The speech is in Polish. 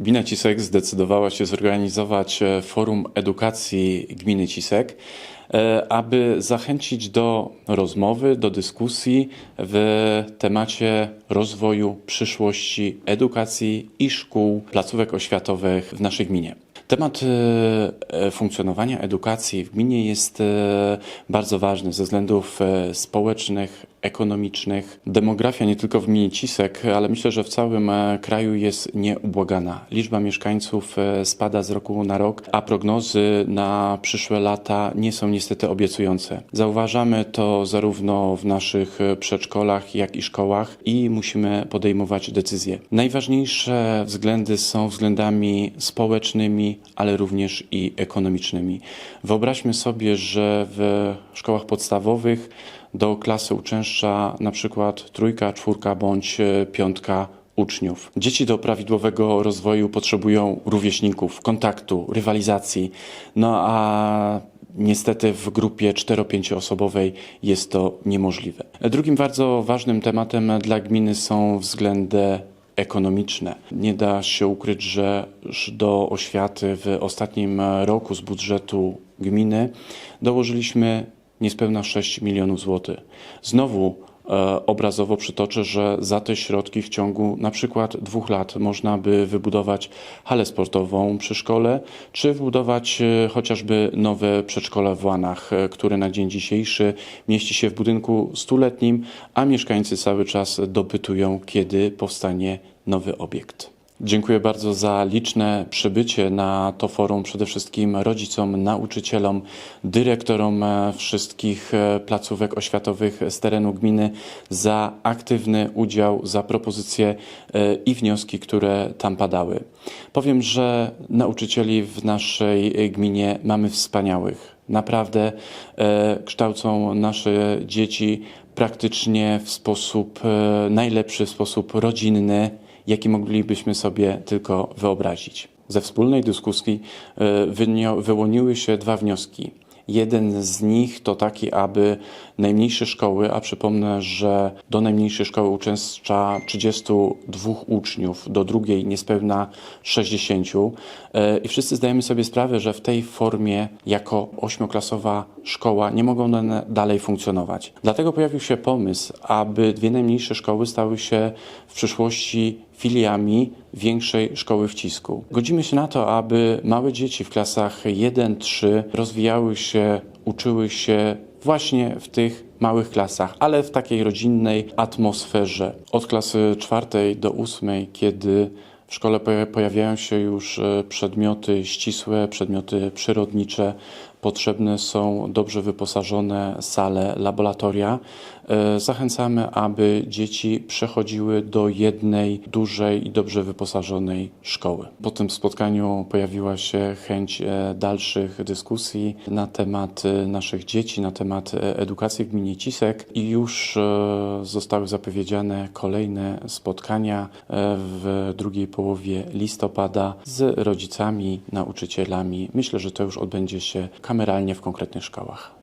Gmina Cisek zdecydowała się zorganizować e, forum edukacji gminy Cisek, e, aby zachęcić do rozmowy, do dyskusji w temacie rozwoju przyszłości edukacji i szkół, placówek oświatowych w naszej gminie. Temat e, funkcjonowania edukacji w gminie jest bardzo ważny ze względów społecznych, ekonomicznych. Demografia nie tylko w gminie Cisek, ale myślę, że w całym e, kraju jest nieubłagana. Liczba mieszkańców e, spada z roku na rok, a prognozy na przyszłe lata nie są niestety obiecujące. Zauważamy to zarówno w naszych e, przedszkolach, jak i szkołach i musimy podejmować decyzje. Najważniejsze względy są względami społecznymi, ale również i ekonomicznymi. Wyobraźmy sobie, że w szkołach podstawowych do klasy uczęszcza na przykład trójka, czwórka bądź e, piątka uczniów. Dzieci do prawidłowego rozwoju potrzebują rówieśników, kontaktu, rywalizacji. No a Niestety w grupie 4-5 osobowej jest to niemożliwe. Drugim bardzo ważnym tematem dla gminy są względy ekonomiczne. Nie da się ukryć, że do oświaty w ostatnim roku z budżetu gminy dołożyliśmy niespełna 6 milionów złotych. Znowu e, obrazowo przytoczę, że za te środki w ciągu na przykład dwóch lat można by wybudować halę sportową przy szkole, czy wybudować e, chociażby nowe przedszkole w Łanach, e, które na dzień dzisiejszy mieści się w budynku stuletnim, a mieszkańcy cały czas dopytują, kiedy powstanie nowy obiekt. Dziękuję bardzo za liczne przybycie na to forum, przede wszystkim rodzicom, nauczycielom, dyrektorom e, wszystkich e, placówek oświatowych z terenu gminy za aktywny udział, za propozycje e, i wnioski, które tam padały. Powiem, że nauczycieli w naszej gminie mamy wspaniałych. Naprawdę kształcą nasze dzieci praktycznie w sposób najlepszy, w sposób rodzinny jaki moglibyśmy sobie tylko wyobrazić. Ze wspólnej dyskusji e, wyłoniły się dwa wnioski. Jeden z nich to taki, aby najmniejsze szkoły, a przypomnę, że do najmniejszej szkoły uczęszcza 32 uczniów, do drugiej niespełna 60. E, I wszyscy zdajemy sobie sprawę, że w tej formie, jako ośmioklasowa szkoła, nie mogą dalej funkcjonować. Dlatego pojawił się pomysł, aby dwie najmniejsze szkoły stały się w przyszłości filiami większej szkoły w Cisku. Godzimy się na to, aby małe dzieci w klasach 1-3 rozwijały się, uczyły się właśnie w tych małych klasach, ale w takiej rodzinnej atmosferze. Od klasy czwartej do ósmej, kiedy w szkole poja- pojawiają się już e, przedmioty ścisłe, przedmioty przyrodnicze, potrzebne są dobrze wyposażone sale, laboratoria. E, Zachęcamy, aby dzieci przechodziły do jednej dużej i dobrze wyposażonej szkoły. Po tym spotkaniu pojawiła się chęć e, dalszych dyskusji na temat e, naszych dzieci, na temat edukacji w gminie Cisek i już zostały zapowiedziane kolejne spotkania w drugiej połowie listopada z rodzicami, nauczycielami. Myślę, że to już odbędzie się kameralnie w konkretnych szkołach.